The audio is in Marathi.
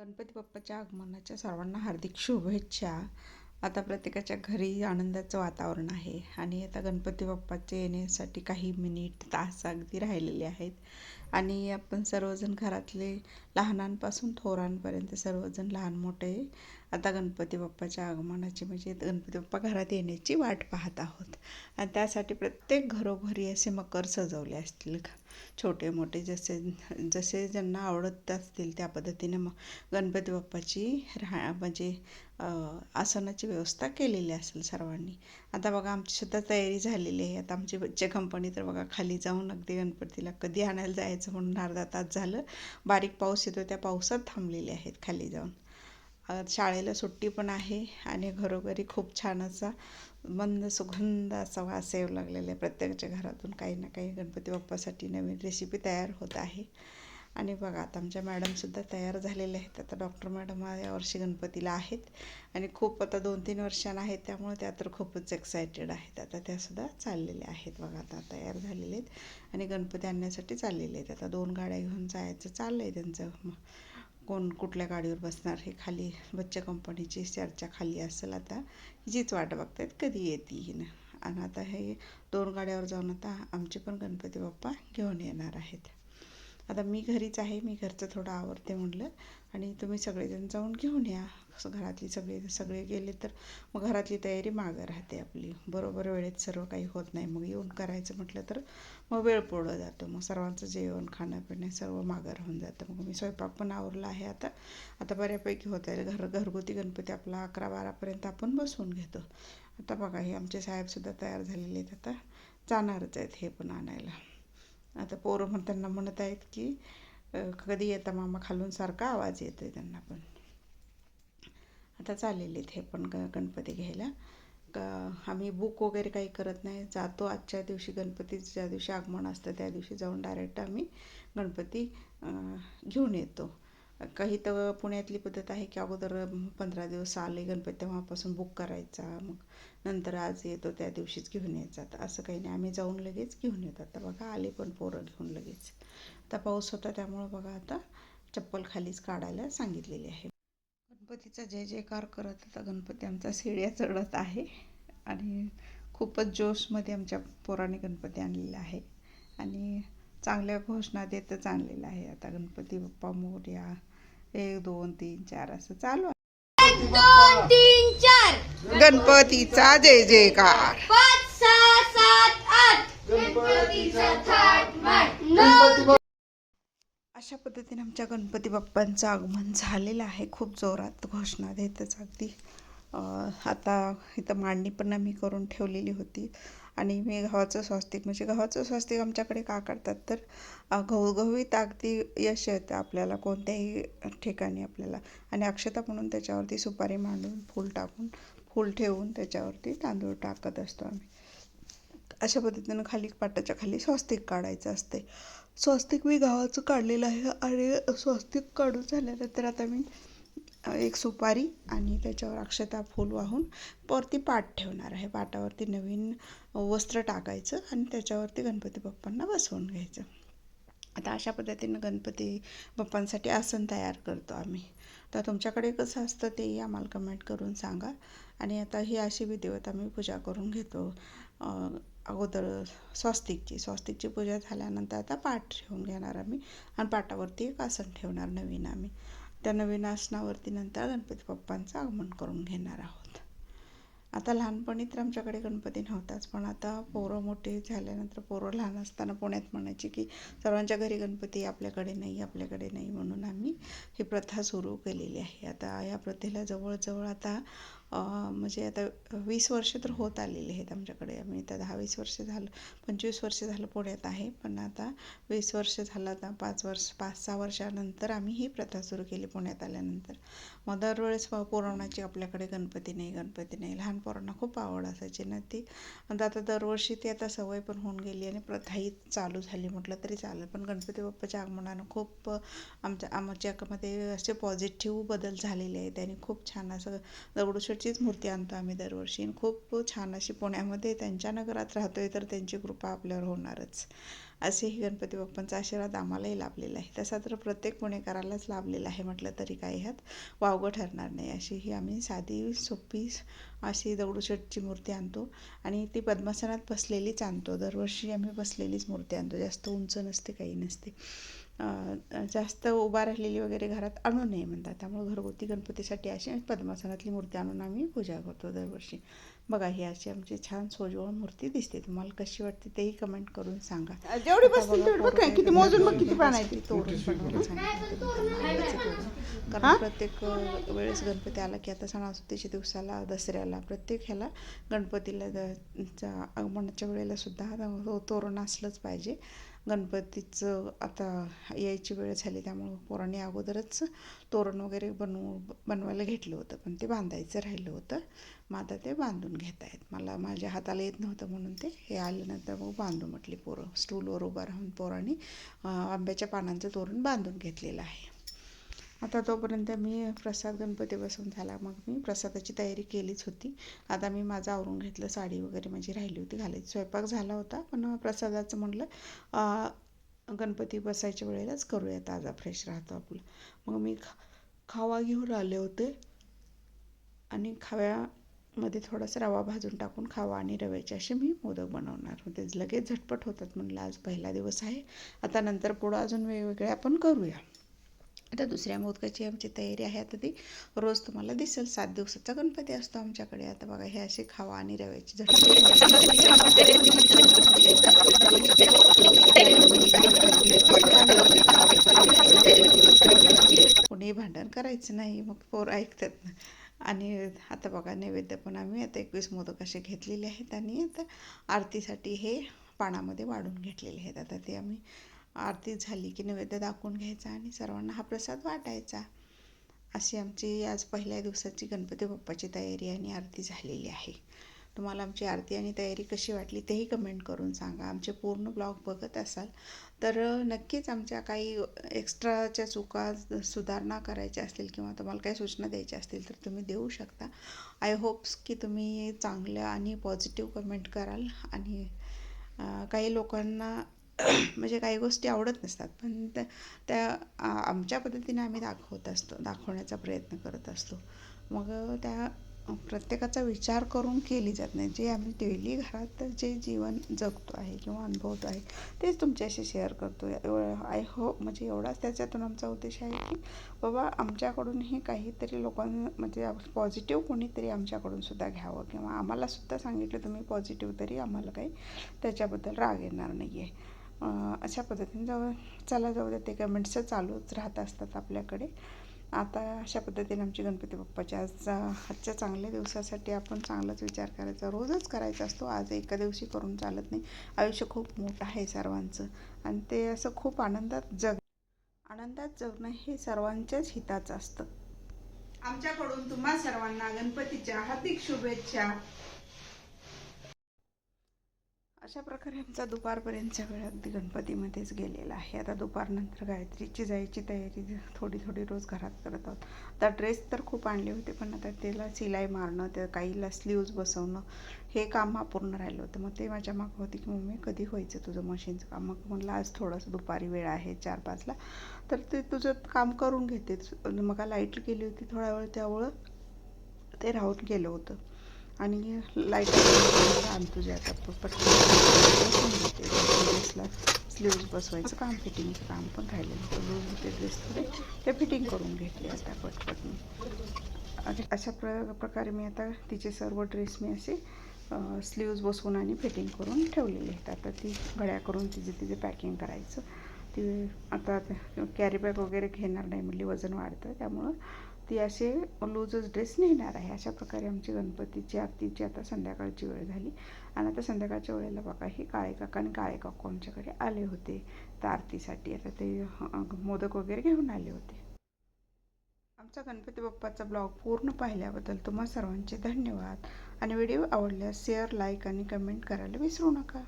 गणपती बाप्पाच्या आगमनाच्या सर्वांना हार्दिक शुभेच्छा. आता प्रत्येकाच्या घरी आनंदाचं वातावरण आहे आणि आता गणपती बाप्पाचे येण्यासाठी काही मिनिट तास अगदी राहिलेले आहेत. आणि आपण सर्वजण घरातले लहानांपासून थोरांपर्यंत सर्वजण लहान मोठे आता गणपती बाप्पाच्या आगमनाची म्हणजे गणपती बाप्पा घरात येण्याची वाट पाहत आहोत. आणि त्यासाठी प्रत्येक घरोघरी असे मकर सजवले असतील छोटे मोठे जसे जसे ज्यांना आवडत असतील त्या पद्धतीने मग गणपती बाप्पाची राहा म्हणजे आसनाची व्यवस्था केलेली असेल सर्वांनी. आता बघा आमची सुद्धा तयारी झालेली आहे. आता आमची बच्चे कंपनी तर बघा खाली जाऊन अगदी गणपतीला कधी आणायला जायचं म्हणून अर्धा तास झालं. बारीक पाऊस येतो त्या पावसात थांबलेले आहेत खाली जाऊन. शाळेला सुट्टी पण आहे आणि घरोघरी खूप छान असा मंद सुगंध असा वास येऊ लागलेला आहे प्रत्येकाच्या घरातून. काही ना काही गणपती बाप्पासाठी नवीन रेसिपी तयार होत आहे. आणि बघा आता आमच्या मॅडमसुद्धा तयार झालेल्या आहेत. आता डॉक्टर मॅडम यावर्षी गणपतीला आहेत. आणि खूप आता दोन तीन वर्षांना आहेत त्यामुळे त्या तर खूपच एक्सायटेड आहेत. आता त्यासुद्धा चाललेल्या आहेत. बघा आता तयार झालेले आहेत आणि गणपती आणण्यासाठी चाललेले आहेत. आता दोन गाड्या घेऊन जायचं चाललं आहे त्यांचं. कोण कुठल्या गाडीवर बसणार हे खाली बच्चा कंपनीची चर्चा खाली असेल आता. हिचीच वाट बघतायत कधी येते ना. आणि आता हे दोन गाड्यावर जाऊन आता आमचे पण गणपती बाप्पा घेऊन येणार आहेत. आता मी घरीच आहे मी घरचं थोडं आवडते म्हटलं आणि तुम्ही सगळेजण जाऊन घेऊन या. घरातली सगळे सगळे गेले तर मग घरातली तयारी मागं राहते आपली. बरोबर वेळेत सर्व काही होत नाही. मग येऊन करायचं म्हटलं तर मग वेळ पुढं जातो. मग सर्वांचं जेवण खाणं पिणं सर्व मागं राहून जातं. मग मी स्वयंपाक पण आवरला आहे आता. आता बऱ्यापैकी होत आहे. घर घरगुती गणपती आपला अकरा बारापर्यंत आपण बसवून घेतो. आता बघा हे आमचे साहेबसुद्धा तयार झालेले आहेत आता. जाणारच आहेत हे पण आणायला. आता पोरं पण त्यांना म्हणत आहेत की कधी येता मामा खालून सारखा आवाज येतो आहे त्यांना पण. आता चालेल आहेत हे पण ग गणपती घ्यायला. का आम्ही बुक वगैरे काही करत नाही. जातो आजच्या दिवशी गणपती ज्या दिवशी आगमन असतं त्या दिवशी जाऊन डायरेक्ट आम्ही गणपती घेऊन येतो. काही तर पुण्यातली पद्धत आहे की अगोदर पंधरा दिवस आले गणपती तेव्हापासून बुक करायचा मग नंतर आज येतो त्या दिवशीच घेऊन यायचा. तर असं काही नाही. आम्ही जाऊन लगेच घेऊन येतात आता बघा आले पण पोरं घेऊन लगेच. आता पाऊस होता त्यामुळं बघा आता चप्पल खालीच काढायला सांगितलेली आहे. गणपतीचा जय जयकार करत आता गणपती आमचा शिड्या चढत आहे आणि खूपच जोशमध्ये आमच्या पोराने गणपती आणलेला आहे. आणि चांगल्या घोषणा देतच आणलेला आहे. आता गणपती बाप्पा मोर्या एक दोन तीन चार असं चालू आहे. दोन तीन चार. गणपतीचा जय जयकार. पाच सहा सात आठ. गणपतीचा थाट माट. नऊ. अशा पद्धतीने आमच्या गणपती बाप्पांचं आगमन झालेलं आहे. खूप जोरात घोषणा देतच अगदी. आता इथं मांडणी पण आम्ही करून ठेवलेली होती. आणि मी गव्हाचं स्वास्तिक म्हणजे गव्हाचं स्वास्तिक आमच्याकडे का करतात? तर घवघवीत अगदी यश येतं आपल्याला कोणत्याही ठिकाणी आपल्याला. आणि अक्षता म्हणून त्याच्यावरती सुपारी मांडून फूल टाकून फूल ठेवून त्याच्यावरती तांदूळ टाकत असतो आम्ही. अशा पद्धतीनं खाली पाटाच्या खाली स्वस्तिक काढायचं असते. स्वस्तिक मी गावाचं काढलेलं आहे आणि स्वस्तिक काढून झाल्यानंतर आता मी एक सुपारी आणि त्याच्यावर अक्षता फूल वाहून वरती पाट ठेवणार आहे. पाटावरती नवीन वस्त्र टाकायचं आणि त्याच्यावरती गणपती बाप्पांना बसवून घ्यायचं. आता अशा पद्धतीनं गणपती बाप्पांसाठी आसन तयार करतो आम्ही. तर तुमच्याकडे कसं असतं तेही आम्हाला कमेंट करून सांगा. आणि आता ही अशी विधिवत आम्ही पूजा करून घेतो. अगोदर स्वस्तिकची स्वस्तिकची पूजा झाल्यानंतर आता पाठ ठेवून घेणार आम्ही. आणि पाटावरती एक आसन ठेवणार नवीन आम्ही. त्या नवीन आसनावरती नंतर गणपती बाप्पांचं आगमन करून घेणार आहोत. आता लहानपणी तर आमच्याकडे गणपती नव्हताच पण आता पोरं मोठे झाल्यानंतर पोरं लहान असताना पुण्यात म्हणायची की सर्वांच्या घरी गणपती आपल्याकडे नाही आपल्याकडे नाही म्हणून आम्ही ही प्रथा सुरू केलेली आहे. आता या प्रथेला जवळजवळ आता म्हणजे आता वीस वर्ष तर होत आलेली आहेत आमच्याकडे. आम्ही आता दहा वीस वर्ष झालं पंचवीस वर्ष झालं पुण्यात आहे. पण आता वीस वर्ष झालं आता पाच वर्ष पाच सहा वर्षानंतर आम्ही ही प्रथा सुरू केली पुण्यात आल्यानंतर. मग दरवेळेस पोराणाची आपल्याकडे गणपती नाही गणपती नाही. लहान पोरांना खूप आवड असायची ना ती. आता दरवर्षी ती आता सवय पण होऊन गेली आणि प्रथाही चालू झाली. म्हटलं तरी चालेल. पण गणपती बाप्पाच्या आगमनानं खूप आमच्या आमच्यामध्ये असे पॉझिटिव्ह बदल झालेले आहेत आणि खूप छान असं दगडूशेठ गणपतीचीच मूर्ती आणतो आम्ही दरवर्षी. खूप छान अशी पुण्यामध्ये त्यांच्या नगरात राहतोय तर त्यांची कृपा आपल्यावर होणारच. असेही गणपती बाप्पांचा आशीर्वाद आम्हालाही लाभलेला आहे. तसा तर प्रत्येक पुणेकरालाच लाभलेला आहे म्हटलं तरी काही ह्यात वावगं ठरणार नाही. अशी ही आम्ही साधी सोपी अशी दगडूशेठची मूर्ती आणतो आणि ती पद्मासनात बसलेलीच आणतो. दरवर्षी आम्ही बसलेलीच मूर्ती आणतो. जास्त उंच नसते काही नसते. जास्त उभा राहिलेली वगैरे घरात आणू नये म्हणतात. त्यामुळे घरगुती गणपतीसाठी अशी पद्मासनातली मूर्ती आणून आम्ही पूजा करतो दरवर्षी. बघा ही अशी आमची छान सोजवळ मूर्ती दिसते. तुम्हाला कशी वाटते तेही कमेंट करून सांगा. जेवढी बसतील किती मोजून बघ किती तोरण. कारण प्रत्येक वेळेस गणपती आला की आता सणासुदीच्या दिवसाला दसऱ्याला प्रत्येक ह्याला गणपतीला आगमनाच्या वेळेला सुद्धा तोरण असलंच पाहिजे. गणपतीचं आता यायची वेळ झाली त्यामुळं पोरांनी अगोदरच तोरण वगैरे बनवू बनवायला घेतलं होतं पण ते बांधायचं राहिलं होतं. मग आता ते बांधून घेत आहेत. मला माझ्या हाताला येत नव्हतं म्हणून ते. हे आल्यानंतर मग बांधू म्हटली पोरं. स्टूलवर उभं राहून पोरांनी आंब्याच्या पानांचं तोरण बांधून घेतलेलं आहे. आता तोपर्यंत मी प्रसाद गणपती बसवून झाला. मग मी प्रसादाची तयारी केलीच होती. आता मी माझं आवरून घेतलं साडी वगैरे माझी राहिली होती घालायची. स्वयंपाक झाला होता पण प्रसादाचं म्हटलं गणपती बसायच्या वेळेलाच करूया ताजा फ्रेश राहतो आपलं मग मी खा खावा घेऊन आले होते. आणि खाव्यामध्ये थोडासा रवा भाजून टाकून खावा आणि रव्याचे असे मी मोदक बनवणार होते. लगेच झटपट होतात म्हणलं आज पहिला दिवस आहे. आता नंतर पुढं अजून वेगवेगळे आपण करूया. आता दुसऱ्या मोदकाची आमची तयारी आहे. आता ती रोज तुम्हाला दिसेल. सात दिवसाचा गणपती असतो आमच्याकडे. आता बघा हे असे खावा आणि रव्याची झटपट कोणी भांडण करायचं नाही. मग पोर ऐकतात ना. आणि आता बघा नैवेद्य पण आम्ही आता एकवीस मोदक असे घेतलेले आहेत. आणि आता आरतीसाठी हे पानामध्ये वाढून घेतलेले आहेत. आता ते आम्ही आरती झाली की नैवेद्य दाखवून घ्यायचा आणि सर्वांना हा प्रसाद वाटायचा. अशी आमची आज पहिल्या दिवसाची गणपती बाप्पाची तयारी आणि आरती झालेली आहे. तुम्हाला आमची आरती आणि तयारी कशी वाटली तेही कमेंट करून सांगा. आमचे पूर्ण ब्लॉग बघत असाल तर नक्कीच आमच्या काही एक्स्ट्राच्या चुका सुधारणा करायच्या असतील किंवा तुम्हाला काही सूचना द्यायच्या असतील तर तुम्ही देऊ शकता. आय होप्स की तुम्ही चांगल्या आणि पॉझिटिव्ह कमेंट कराल आणि काही लोकांना म्हणजे काही गोष्टी आवडत नसतात. पण त्या त्या आमच्या पद्धतीने आम्ही दाखवत असतो दाखवण्याचा प्रयत्न करत असतो. मग त्या प्रत्येकाचा विचार करून केली जात नाही. जे आम्ही डेली घरात जे जीवन जगतो आहे किंवा अनुभवतो आहे तेच तुमच्याशी शेअर करतो. आय हो म्हणजे एवढाच त्याच्यातून आमचा उद्देश आहे की बाबा आमच्याकडूनही काहीतरी लोकांना म्हणजे पॉझिटिव्ह कोणीतरी आमच्याकडून सुद्धा घ्यावं किंवा आम्हालासुद्धा सांगितलं तुम्ही पॉझिटिव्ह तरी आम्हाला काही त्याच्याबद्दल राग येणार नाही आहे अशा पद्धतीने जाऊ चला जाऊ द्या ते कमेंट्स चालूच राहत असतात आपल्याकडे. आता अशा पद्धतीने आमची गणपती बाप्पाच्या आजचा आजच्या चांगल्या दिवसासाठी आपण चांगलाच विचार करायचा रोजच करायचा असतो. आज एका दिवशी करून चालत नाही. आयुष्य खूप मोठं आहे सर्वांचं. आणि ते असं खूप आनंदात जग आनंदात जगणं हे सर्वांच्याच हिताचं असतं. आमच्याकडून तुम्हा सर्वांना गणपतीच्या हार्दिक शुभेच्छा. अशा प्रकारे आमचा दुपारपर्यंतचा वेळ अगदी गणपतीमध्येच गेलेला आहे. आता दुपारनंतर गायत्रीची जायची तयारी थोडी थोडी रोज घरात करत आहोत. आता ड्रेस तर खूप आणले होते पण आता त्याला सिलाई मारणं त्या काहीला स्लीव्ज बसवणं हे काम अपूर्ण राहिलं होतं. मग ते माझ्या मागं होती की मम्मी कधी व्हायचं तुझं मशीनचं काम? मग म्हणलं आज थोडंसं दुपारी वेळ आहे चार पाचला तर ते तुझं काम करून घेते. मग लाइट गेली होती थोडा वेळ त्यामुळं ते राहून गेलं होतं. आणि लाइट आणतो जे आता पटकन ड्रेसला स्लीव्ज बसवायचं काम फिटिंगचं काम पण राहिलेलं होतं. लूज होते ड्रेस थोडे ते फिटिंग करून घेतले आता पटपट मी. अशा प्र प्रकारे मी आता तिचे सर्व ड्रेस मी असे स्लीव्ज बसवून आणि फिटिंग करून ठेवलेले आहेत. आता ती घड्या करून तिचे तिचे पॅकिंग करायचं. ती आता कॅरी बॅग वगैरे घेणार नाही म्हणली वजन वाढतं. त्यामुळं ती असे लूजच ड्रेस नेणार आहे. अशा प्रकारे आमची गणपतीची आरतीची आता संध्याकाळची वेळ झाली. आणि आता संध्याकाळच्या वेळेला बघा हे काळे काका आणि काळे काकू आमच्याकडे आले होते. त्या आरतीसाठी आता ते मोदक वगैरे घेऊन आले होते. आमचा गणपती बाप्पाचा ब्लॉग पूर्ण पाहिल्याबद्दल तुम्हा सर्वांचे धन्यवाद. आणि व्हिडिओ आवडल्यास शेअर लाईक आणि कमेंट करायला विसरू नका.